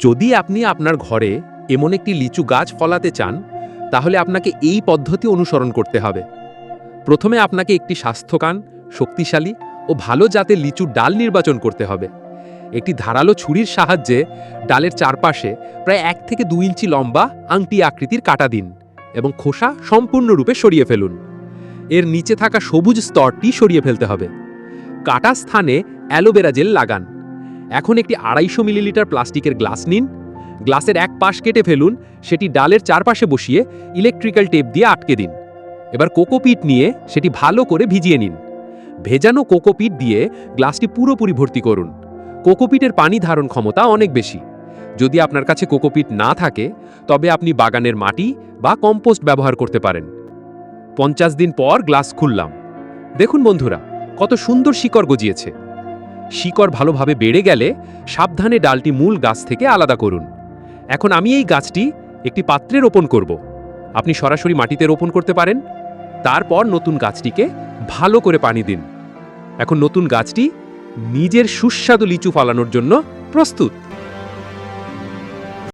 যদি আপনি আপনার ঘরে এমন একটি লিচু গাছ ফলাতে চান, তাহলে আপনাকে এই পদ্ধতি অনুসরণ করতে হবে। প্রথমে আপনাকে একটি স্বাস্থ্যকান শক্তিশালী ও ভালো জাতের লিচু ডাল নির্বাচন করতে হবে। একটি ধারালো ছুরির সাহায্যে ডালের চারপাশে প্রায় এক থেকে দুই ইঞ্চি লম্বা আংটি আকৃতির কাটা দিন এবং খোসা সম্পূর্ণরূপে সরিয়ে ফেলুন। এর নিচে থাকা সবুজ স্তরটি সরিয়ে ফেলতে হবে। কাটা স্থানে অ্যালোভেরা জেল লাগান। এখন একটি আড়াইশো মিলিলিটার প্লাস্টিকের গ্লাস নিন। গ্লাসের এক পাশ কেটে ফেলুন, সেটি ডালের চারপাশে বসিয়ে ইলেকট্রিক্যাল টেপ দিয়ে আটকে দিন। এবার কোকোপিট নিয়ে সেটি ভালো করে ভিজিয়ে নিন। ভেজানো কোকোপিট দিয়ে গ্লাসটি পুরোপুরি ভর্তি করুন। কোকোপিটের পানি ধারণ ক্ষমতা অনেক বেশি। যদি আপনার কাছে কোকোপিট না থাকে, তবে আপনি বাগানের মাটি বা কম্পোস্ট ব্যবহার করতে পারেন। পঞ্চাশ দিন পর গ্লাস খুললাম। দেখুন বন্ধুরা, কত সুন্দর শিকড় গজিয়েছে। শিকড় ভালোভাবে বেড়ে গেলে সাবধানে ডালটি মূল গাছ থেকে আলাদা করুন। এখন আমি এই গাছটি একটি পাত্রে রোপণ করব। আপনি সরাসরি মাটিতে রোপণ করতে পারেন। তারপর নতুন গাছটিকে ভালো করে পানি দিন। এখন নতুন গাছটি নিজের সুস্বাদু লিচু ফলানোর জন্য প্রস্তুত।